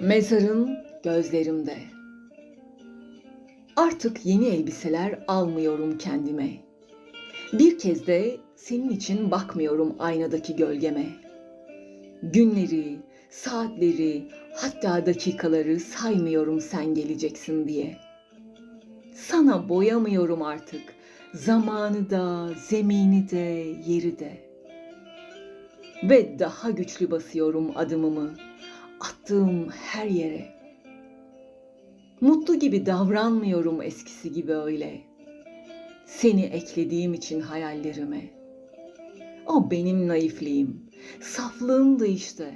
Mezarın gözlerimde. Artık yeni elbiseler almıyorum kendime. Bir kez de senin için bakmıyorum aynadaki gölgeme. Günleri, saatleri, hatta dakikaları saymıyorum sen geleceksin diye. Sana boyamıyorum artık zamanı da, zemini de, yeri de. Ve daha güçlü basıyorum adımımı attığım her yere. Mutlu gibi davranmıyorum eskisi gibi öyle. Seni eklediğim için hayallerime. O benim naifliğim, saflığımdı işte.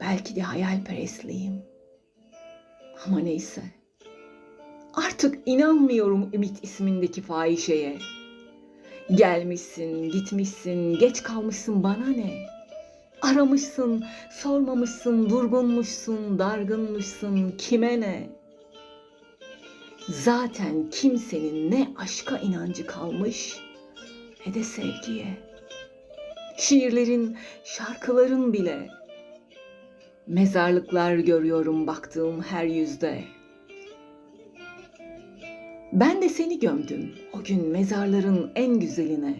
Belki de hayalperestliğim. Ama neyse. Artık inanmıyorum Ümit ismindeki fahişeye. Gelmişsin, gitmişsin, geç kalmışsın bana ne? Aramışsın, sormamışsın, durgunmuşsun, dargınmışsın, kime ne? Zaten kimsenin ne aşka inancı kalmış ne de sevgiye. Şiirlerin, şarkıların bile. Mezarlıklar görüyorum baktığım her yüzde. Ben de seni gömdüm o gün mezarların en güzeline.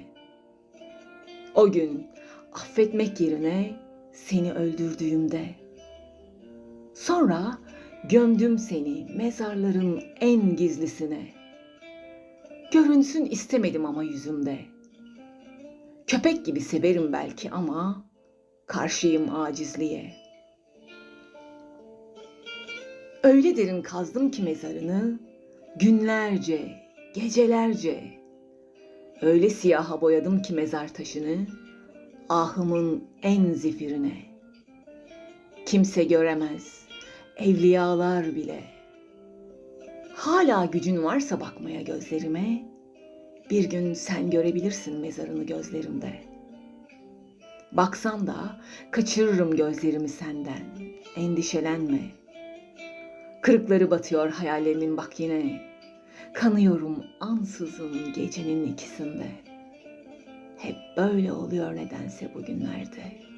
O gün affetmek yerine seni öldürdüğümde. Sonra gömdüm seni mezarların en gizlisine. Görünsün istemedim ama yüzümde. Köpek gibi severim belki ama karşıyım acizliğe. Öyle derin kazdım ki mezarını, günlerce, gecelerce. Öyle siyaha boyadım ki mezar taşını, ahımın en zifirine. Kimse göremez, evliyalar bile. Hala gücün varsa bakmaya gözlerime, bir gün sen görebilirsin mezarını gözlerimde. Baksam da kaçırırım gözlerimi senden, endişelenme. Kırıkları batıyor hayallerimin bak yine. Kanıyorum ansızın gecenin ikisinde. Hep böyle oluyor nedense bugünlerde.